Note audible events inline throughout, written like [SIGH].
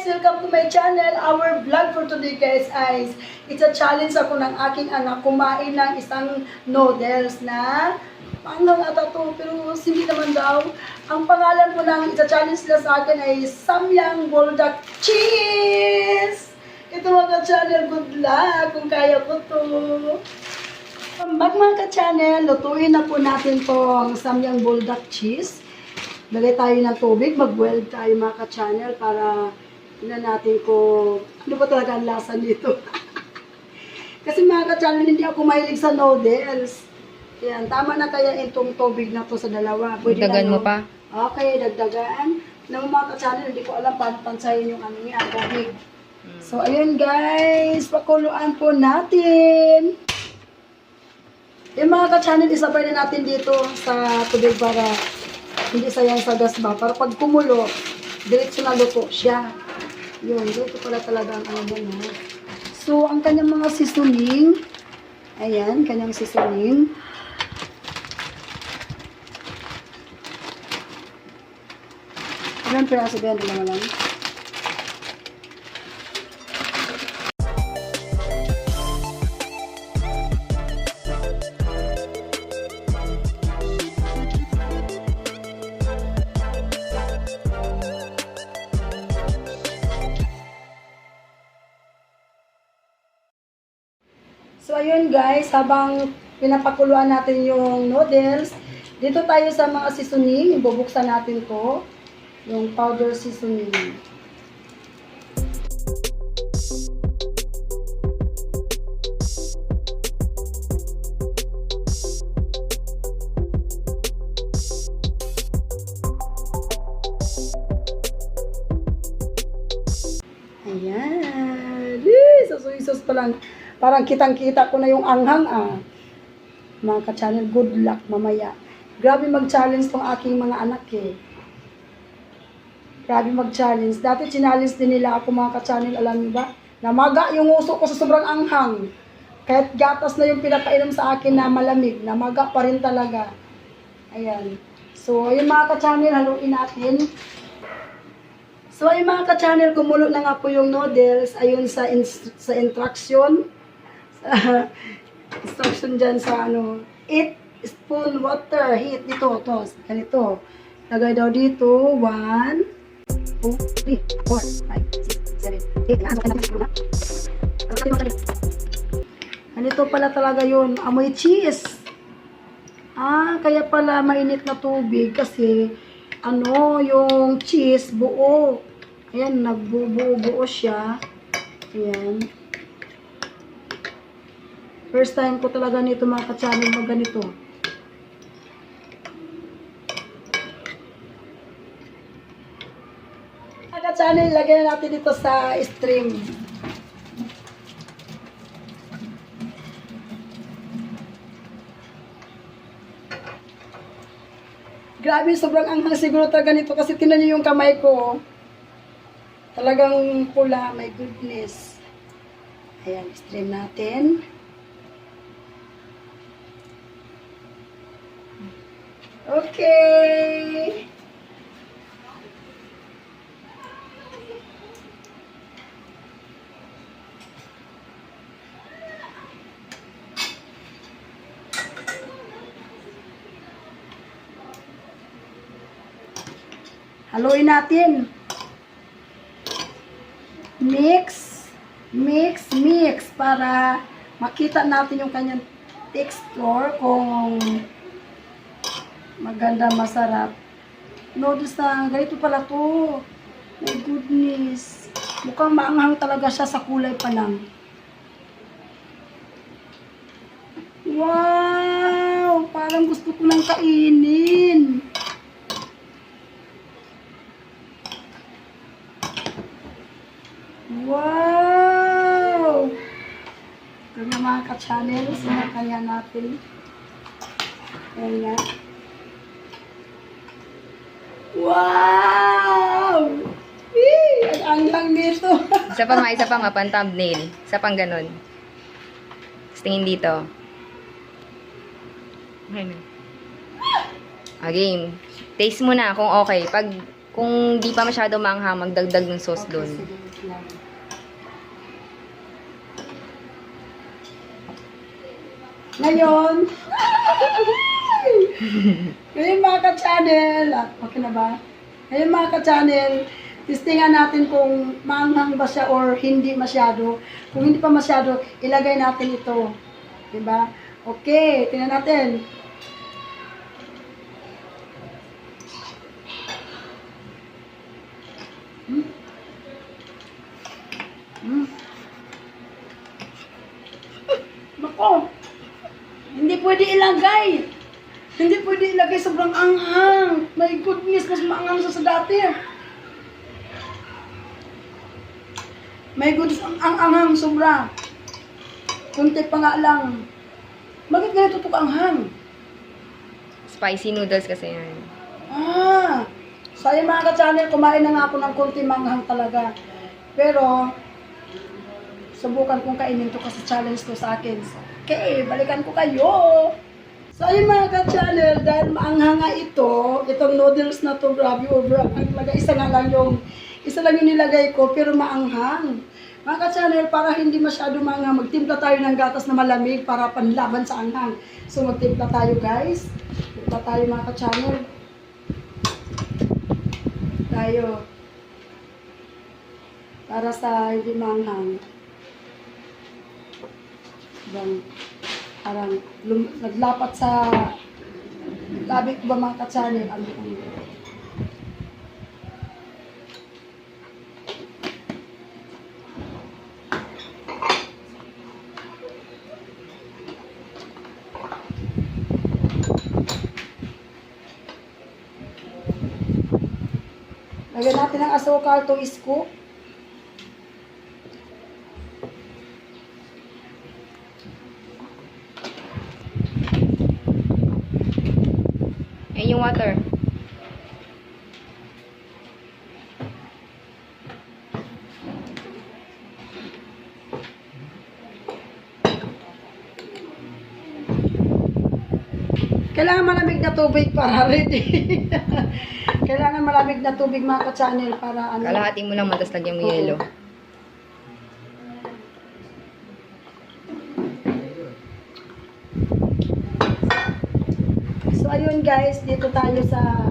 Welcome to my channel. Our vlog for today guys is it's a challenge ako ng aking anak kumain ng isang noodles na Paano ata to? Pero hindi naman daw. Ang pangalan po ng it's a challenge nila sa akin ay Samyang Bulldog Cheese! Ito mga ka-channel, good luck kung kaya ko to. Pag mga ka-channel, lutuin na po natin tong Samyang Bulldog Cheese. Lagay tayo ng tubig, mag-boil tayo mga ka-channel para tingnan natin kung ano ba talaga ang lasa nito. [LAUGHS] Kasi mga ka-channel, hindi ako mahilig sa noodles. Yan, tama na kaya itong tubig na to sa dalawa. Pwede Dagdagan mo pa? Okay, dagdagan. Ng mga ka-channel, hindi ko alam paano pansayin yung ano niya, tubig. So, ayun guys, pakuluan po natin. Yung mga ka-channel, isabay na natin dito sa tubig para hindi sayang sa gas ba. Para pag kumulo, diretso na luto siya. Yun, dito pala talaga ang ano no? So, ang kanyang mga seasoning, ayan, kanyang seasoning. Ilan piraso ba yan? Dalawa lang? Guys, habang pinapakuluan natin yung noodles, dito tayo sa mga seasoning, ibubuksan natin to, yung powder seasoning. Ayan. Eh, Sus, pa lang. Parang kitang-kita ko na yung anghang ah. Mga ka-channel, good luck mamaya. Grabe mag-challenge tong aking mga anak eh. Grabe mag-challenge. Dati challenge din nila ako mga ka-channel, alam niyo ba? Namaga yung uso ko sa sobrang anghang. Kahit gatas na yung pinapainom sa akin na malamig, namaga pa rin talaga. Ayan. So, ayun mga ka-channel, haluin natin. So, ayun mga ka-channel, kumulo na nga po yung noodles. Ayun sa, sa instruction. Sa [LAUGHS] instruction dyan sa ano. 8 spoon water. Heat dito. To, ganito. Lagay daw dito. 1, 2, 3, 4, 5, 6, 7, 8. Ano ka na? Ganito pala talaga yun. Amoy cheese. Ah, kaya pala mainit na tubig kasi ano, yung cheese buo. Ayan, nagbubuo siya. Ayan. First time ko talaga nito mga ka-channel na ganito. Mga ka-channel, lagyan na natin dito sa stream. Grabe, sobrang anghang siguro talaga nito kasi tinan niyo yung kamay ko. Talagang pula, my goodness. Ayan, stream natin. Okay. Haluin natin. Mix, mix, mix para makita natin yung kanyang texture kung maganda, masarap. Noodles na, ganito pala to. My goodness. Mukhang maanghang talaga siya sa kulay pa lang. Wow! Parang gusto ko nang kainin. Wow! Nga mga ka-channel, sinakaya natin. Ayan. Wow! Wee! Ang anghang nito. [LAUGHS] Isa pa nga, isa pa nga, pang thumbnail. Isa pang ganun. Tapos tingin dito. Na. Again, taste mo na kung okay. Pag Kung di pa masyado maanghang, magdagdag ng sauce Okay, doon. Ngayon, [LAUGHS] [LAUGHS] ngayon mga ka-channel, ah, okay na ba? Ngayon mga ka-channel, testingan natin kung maanghang ba siya or hindi masyado. Kung hindi pa masyado, ilagay natin ito. Diba? Okay, tingnan natin. Hmm? Hmm. [LAUGHS] Nako, hindi pwede ilagay. Hindi pwede ilagay sobrang anghang. My goodness, mas maanghang sa sa dati. My goodness, ang ang anghang sobra. Kunti pa nga lang. Bakit ganito ito kaanghang? Spicy noodles kasi yan. Ah, saya mga ka-channel, kumain na nga ako ng kunti manghang talaga. Pero, subukan kong kainin to kasi challenge to sa akin. Okay, balikan ko kayo. So ayun mga ka-channel, dahil maanghang nga ito, itong noodles na to, grabe over ang talaga. Isa nga lang yung, isa lang yung nilagay ko, pero maanghang. Mga ka-channel, para hindi masyado maanghang, magtimpla tayo ng gatas na malamig para panlaban sa anghang. So magtimpla tayo guys. Timpla tayo mga ka-channel. Tayo. Para sa hindi maanghang. Bang, parang lum, naglapat sa labi ko ba mga ka-channel? Ang Lagyan natin ng asukal to scoop. Ayan yung water. Kailangan malamig na tubig para [LAUGHS] ready. Kailangan malamig na tubig mga ka-channel para ano. Kalahati mo lang, matas lagyan mo Oo. yelo. Ayun guys, dito tayo sa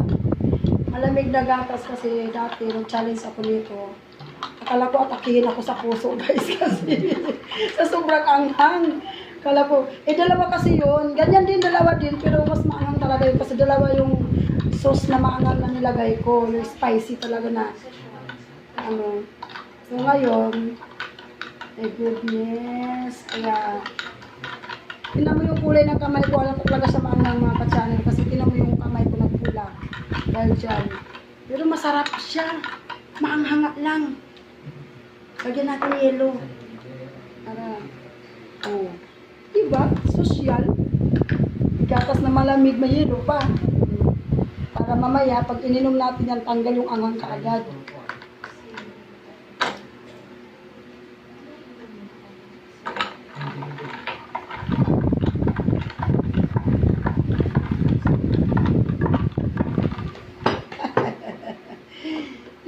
malamig na gatas kasi dati nung challenge ako nito. Akala ko atakihin ako sa puso [LAUGHS] guys kasi sa sobrang anghang. Akala ko, eh dalawa kasi yun. Ganyan din, dalawa din. Pero mas maanghang talaga yun kasi dalawa yung sauce na maanghang na nilagay ko. Yung spicy talaga na. Ano. So ngayon, eh goodness. Kaya, Tingnan mo yung kulay ng kamay ko. Alam ko talaga sa maanghang mga ka-channel kasi tingnan mo yung kamay ko nagpula. Dahil dyan. Pero masarap siya. Maanghanga lang. Lagyan natin yelo. Para, oh. Diba? Sosyal. Gatas na malamig na yelo pa. Para mamaya, pag ininom natin yan, tanggal yung anghang kaagad.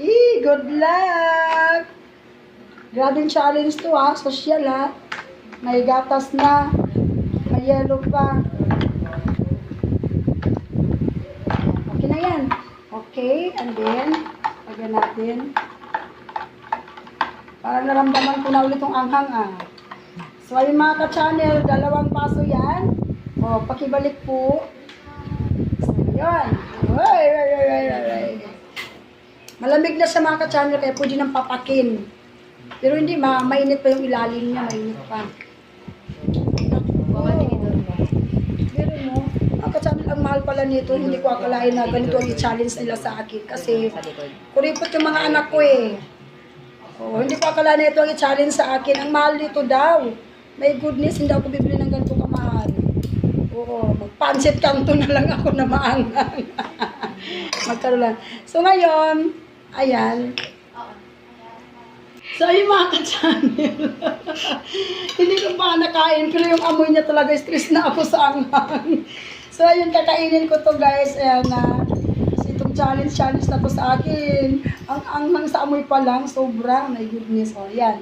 Eh, good luck! Grabing challenge to ha, social ha. May gatas na, may yellow pa. Okay na yan. Okay, and then, lagyan natin. Para naramdaman ko na ulit yung anghang ah. So, ayun mga ka-channel, dalawang paso yan. O, pakibalik po. So, yun. Ay, ay, ay, ay, ay. Malamig na sa mga ka-channel kaya pwede nang papakin. Pero hindi, ma mainit pa yung ilalim niya, mainit pa. Meron mo, mga ka-channel, ang mahal pala nito, hindi ko akalain na ganito ang i-challenge nila sa akin. Kasi kuripot yung mga anak ko eh. Oh, hindi ko akala na ito ang i-challenge sa akin. Ang mahal nito daw. May goodness, hindi ako bibili ng ganito kamahal. Oo, magpansit kanto na lang ako na maangang. [LAUGHS] Magkaroon lang. So ngayon, ayan. So ayun mga ka-channel. [LAUGHS] hindi ko pa nakain, pero yung amoy niya talaga, stress na ako sa anghang. so ayun, kakainin ko to guys. Ayan na. kasi itong challenge challenge na to sa akin. Ang ang ang sa amoy pa lang, sobra. My goodness. O, yan.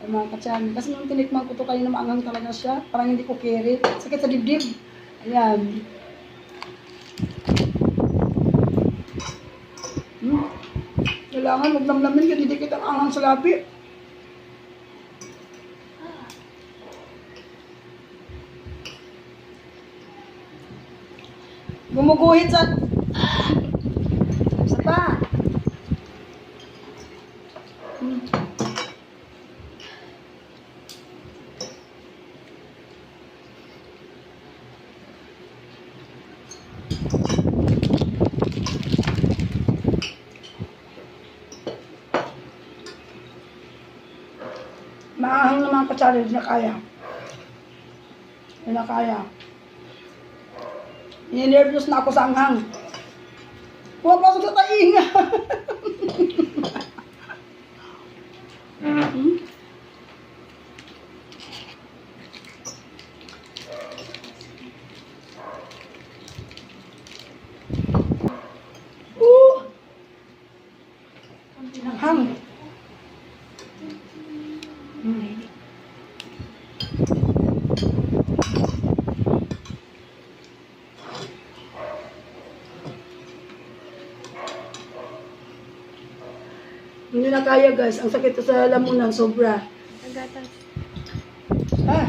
Ay, mga ka-challenge. Kasi nung tinikman ko to kanina, maanghang talaga siya. Parang hindi ko carry. Sakit sa dibdib. Ayan. Kailangan maglamlamin kasi didikit ang anghang sa labi. Gumuguhit sa... Ah! Isa pa. Hmm. Naman ka-challenge na kaya. Hindi na kaya. Ninervyos na ako sa anghang. Pumapasok sa tainga. [LAUGHS] Hmm? Uh! Anghang. Hmm. Hindi na kaya guys. Ang sakit sa lamunan, sobra. Nagatas. Ah.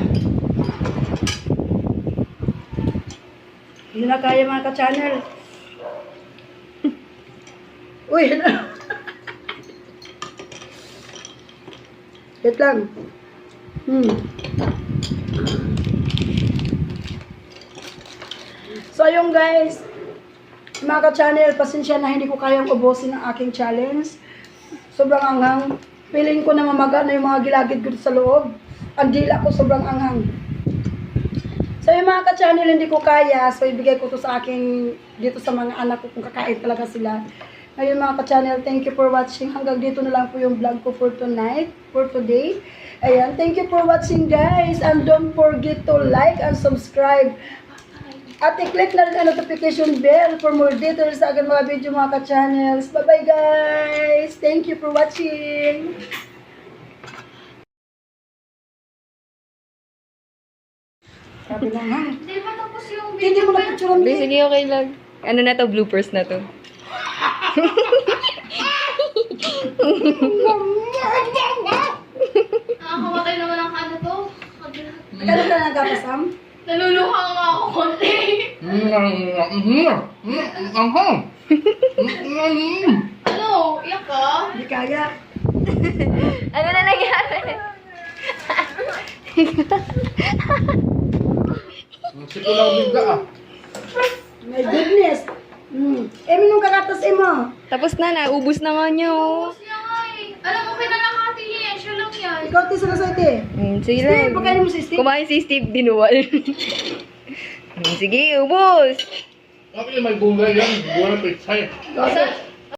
Hindi na kaya mga ka-channel. [LAUGHS] Uy, [LAUGHS] Wait lang. Hmm. So, ayun guys. Mga ka-channel, pasensya na hindi ko kayang ubusin ang aking challenge. Sobrang anghang. Feeling ko na mamaga na yung mga gilagid ko sa loob. Ang dila ko sobrang anghang. So yung mga ka-channel hindi ko kaya, so ibigay ko to sa aking, dito sa mga anak ko kung kakain talaga sila. Ngayon mga ka-channel, thank you for watching. Hanggang dito na lang po yung vlog ko for tonight, for today. Ayan, thank you for watching guys. And don't forget to like and subscribe. At i-click na rin ang notification bell for more details sa aking mga video mga ka-channels. Bye-bye guys! Thank you for watching! Sabi lang ha. Hindi tapos yung Hindi mo na picture Hindi, sige, okay lang. Ano na to, bloopers na to. Nakakamatay naman ang ano to. Kailan ka nagkakasam? Naluluha nga ako konti. Ano? Iyak ka? Hindi kaya. Ano na nangyari? My goodness. Hmm. Eh, minong kakatas eh mo. Tapos na, naubos na nga niya, oh. Alam mo, pinalakati niya eh. Siya lang yan. Ikaw, tisa na sa ite. Mm, sige Steve, lang. pagkain mo si Steve. Kumain si Steve, dinuwal. [LAUGHS] Mm, sige, ubos. Niya may gulay yan, buwan ng pitsay. Ikaw,